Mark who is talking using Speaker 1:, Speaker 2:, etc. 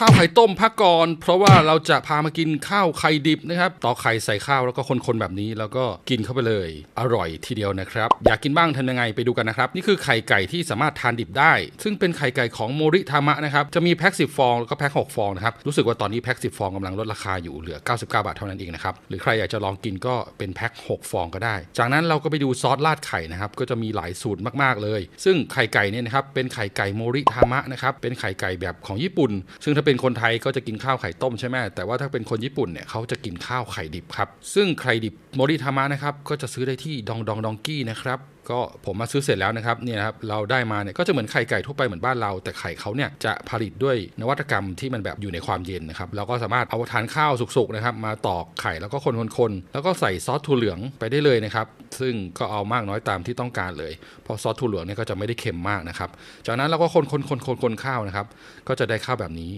Speaker 1: ข้าวไข่ต้มพักก่อนเพราะว่าเราจะพามากินข้าวไข่ดิบนะครับต่อกไข่ใส่ข้าวแล้วก็คนๆแบบนี้ แล้วก็กินเข้าไปเลย อร่อยทีเดียวนะครับ อยากกินบ้างทำยังไงไปดูกันนะครับ นี่คือไข่ไก่ที่สามารถทานดิบได้ ซึ่งเป็นไข่ไก่ของโมริทามะนะครับจะมีแพ็ค10ฟองแล้วก็แพ็ค6ฟองนะครับรู้สึกว่าตอนนี้แพ็ค10ฟองกำลังลดราคาอยู่เหลือ 99 บาทเท่านั้นเองนะครับหรือใครอยากจะลองกินก็เป็นแพ็ค6ฟองก็ได้ จากนั้นเราก็ไปดูซอสราดไข่นะครับก็จะมีหลายสูตรมากๆเลย ซึ่งไข่ไก่เนี่ยนะครับเป็นไข่ไก่โมริทามะนะครับเป็นไข่ไก่แบบของญี่ปุ่น ซึ่งถ้าเป็นคนไทยก็จะกินข้าวไข่ต้มใช่ไหมแต่ว่าถ้าเป็นคนญี่ปุ่นเนี่ยเขาจะกินข้าวไข่ดิบครับ ซึ่งไข่ดิบโมริทามะนะครับก็จะซื้อได้ที่ดองดองดองกี้นะครับก็ผมมาซื้อเสร็จแล้วนะครับเนี่ยครับเราได้มาเนี่ยก็จะเหมือนไข่ไก่ทั่วไปเหมือนบ้านเรา แต่ไข่เขาเนี่ยจะผลิตด้วยนวัตกรรมที่มันแบบอยู่ในความเย็นนะครับเราก็สามารถเอาทานข้าวสุกๆนะครับมาตอกไข่แล้วก็คนๆๆแล้วก็ใส่ซอสถั่วเหลืองไปได้เลยนะครับซึ่งก็เอามากน้อยตามที่ต้องการเลยเพราะซอสถั่วเหลืองเนี่ยก็จะไม่ได้เค็มมากนะครับจากนั้นเราก็คนๆๆๆข้าวนะครับก็จะได้ข้าวแบบนี้